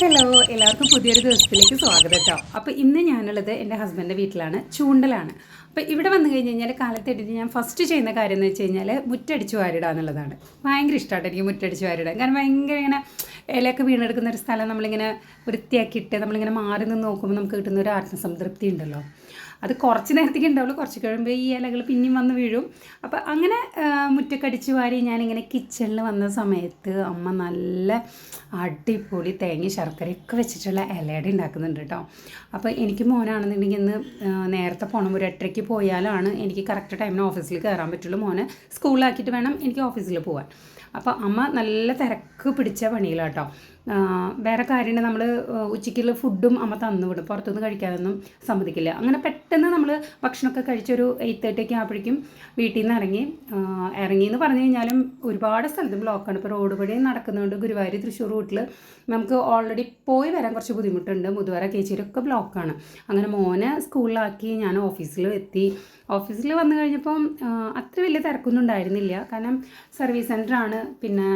Hello എല്ലാവർക്കും പുതിയൊരു ദിവസത്തിലേക്ക് സ്വാഗതം കേട്ടോ അപ്പോൾ ഇന്ന് ഞാനുള്ളത് എന്റെ ഹസ്ബൻഡിന്റെ വീട്ടിലാണ് ചൂണ്ടലാണ്. അപ്പോൾ ഇവിടെ വന്നു കഴിഞ്ഞ് കഴിഞ്ഞാൽ കാലത്തെട്ടിട്ട് ഞാൻ ഫസ്റ്റ് ചെയ്യുന്ന കാര്യം എന്ന് വെച്ച് കഴിഞ്ഞാൽ മുറ്റടിച്ച് വാരിടുക എന്നുള്ളതാണ്. ഭയങ്കര ഇഷ്ടമാണ് എനിക്ക് മുറ്റടിച്ച് വാരിടാൻ കാരണം ഭയങ്കര ഇങ്ങനെ ഇലയൊക്കെ വീണെടുക്കുന്ന ഒരു സ്ഥലം നമ്മളിങ്ങനെ വൃത്തിയാക്കിയിട്ട് നമ്മളിങ്ങനെ മാറി നിന്ന് നോക്കുമ്പോൾ നമുക്ക് കിട്ടുന്ന ഒരു ആത്മസംതൃപ്തി ഉണ്ടല്ലോ. അത് കുറച്ച് നേരത്തേക്ക് ഉണ്ടാവുള്ളൂ. കുറച്ച് കഴിയുമ്പോൾ ഈ ഇലകൾ പിന്നെയും വന്ന് വീഴും. അപ്പോൾ അങ്ങനെ മുറ്റക്കടിച്ച് വാരി ഞാനിങ്ങനെ കിച്ചണിൽ വന്ന സമയത്ത് അമ്മ നല്ല അടിപൊളി തേങ്ങ ശർക്കരയൊക്കെ വെച്ചിട്ടുള്ള ഇലയട ഉണ്ടാക്കുന്നുണ്ട് കേട്ടോ. അപ്പോൾ എനിക്ക് മോനാണെന്നുണ്ടെങ്കിൽ ഇന്ന് നേരത്തെ പോകണം ഒരു എട്ടരയ്ക്ക് പോയാലാണ് എനിക്ക് കറക്റ്റ് ടൈമിന് ഓഫീസിൽ കയറാൻ പറ്റുള്ളൂ. മോനെ സ്കൂളിലാക്കിയിട്ട് വേണം എനിക്ക് ഓഫീസിൽ പോകാൻ അപ്പോൾ അമ്മ നല്ല തിരക്ക് പിടിച്ച പണിയിലാട്ടോ. വേറെ കാര്യമാണ് നമ്മൾ ഉച്ചയ്ക്കുള്ള ഫുഡും അമ്മ തന്നു വിടും. പുറത്തുനിന്ന് കഴിക്കാനൊന്നും സമ്മതിക്കില്ല. അങ്ങനെ പെട്ടെന്ന് നമ്മൾ ഭക്ഷണമൊക്കെ കഴിച്ചൊരു എയ്റ്റ് തേർട്ടി ഒക്കെ ആകുമ്പോഴേക്കും വീട്ടിൽ നിന്ന് ഇറങ്ങി ഇറങ്ങി എന്ന് പറഞ്ഞു കഴിഞ്ഞാലും ഒരുപാട് സ്ഥലത്ത് ബ്ലോക്കാണ് ഇപ്പോൾ റോഡ് വഴി നടക്കുന്നതുകൊണ്ട് ഗുരുവായൂർ തൃശ്ശൂർ റൂട്ടിൽ നമുക്ക് ഓൾറെഡി പോയി വരാൻ കുറച്ച് ബുദ്ധിമുട്ടുണ്ട്. മുതുവര കേച്ചിയിലൊക്കെ ബ്ലോക്കാണ് അങ്ങനെ മോനെ സ്കൂളിലാക്കി ഞാൻ ഓഫീസിൽ എത്തി. ഓഫീസിൽ വന്നു കഴിഞ്ഞപ്പം അത്ര വലിയ തിരക്കൊന്നും ഉണ്ടായിരുന്നില്ല. കാരണം സർവീസ് സെന്ററാണ് പിന്നെ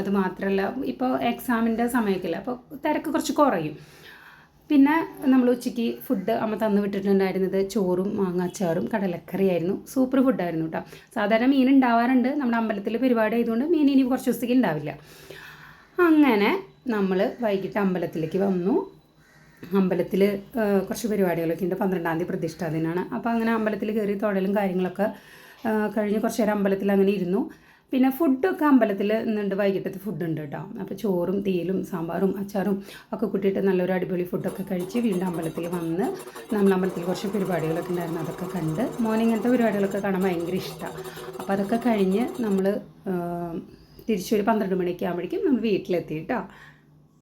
അത് മാത്രമല്ല ഇപ്പോൾ എക്സാമിന്റെ സമയമൊക്കെയല്ല അപ്പോൾ തിരക്ക് കുറച്ച് കുറയും. പിന്നെ നമ്മൾ ഉച്ചയ്ക്ക് ഫുഡ് അമ്മ തന്നു വിട്ടിട്ടുണ്ടായിരുന്നത് ചോറും മാങ്ങാച്ചാറും കടലക്കറിയായിരുന്നു. സൂപ്പർ ഫുഡായിരുന്നു കേട്ടോ സാധാരണ മീൻ ഉണ്ടാവാറുണ്ട്. നമ്മുടെ അമ്പലത്തിൽ പരിപാടി ആയതുകൊണ്ട് മീൻ ഇനി കുറച്ച് ദിവസത്തേക്ക് ഉണ്ടാവില്ല. അങ്ങനെ നമ്മൾ വൈകിട്ട് അമ്പലത്തിലേക്ക് വന്നു. അമ്പലത്തിൽ കുറച്ച് പരിപാടികളൊക്കെ ഉണ്ട്. പന്ത്രണ്ടാം തീയതി പ്രതിഷ്ഠാ ദിനമാണ് അപ്പോൾ അങ്ങനെ അമ്പലത്തിൽ കയറി തൊഴലും കാര്യങ്ങളൊക്കെ കഴിഞ്ഞ് കുറച്ച് നേരം അമ്പലത്തിൽ അങ്ങനെ ഇരുന്നു. പിന്നെ ഫുഡൊക്കെ അമ്പലത്തിൽ ഇന്നുണ്ട് വൈകിട്ടത്തെ ഫുഡ് ഉണ്ട് കേട്ടോ അപ്പോൾ ചോറും തേലും സാമ്പാറും അച്ചാറും ഒക്കെ കൂട്ടിയിട്ട് നല്ലൊരു അടിപൊളി ഫുഡൊക്കെ കഴിച്ച് വീണ്ടും അമ്പലത്തിൽ വന്ന് നമ്മൾ അമ്പലത്തിൽ കുറച്ച് പരിപാടികളൊക്കെ ഉണ്ടായിരുന്നു അതൊക്കെ കണ്ട്. മോർണിംഗ് ഇങ്ങനത്തെ പരിപാടികളൊക്കെ കാണാൻ ഭയങ്കര ഇഷ്ടമാണ് അപ്പോൾ അതൊക്കെ കഴിഞ്ഞ് നമ്മൾ തിരിച്ചൊരു പന്ത്രണ്ട് മണിയൊക്കെ ആകുമ്പോഴേക്കും നമ്മൾ വീട്ടിലെത്തി കേട്ടോ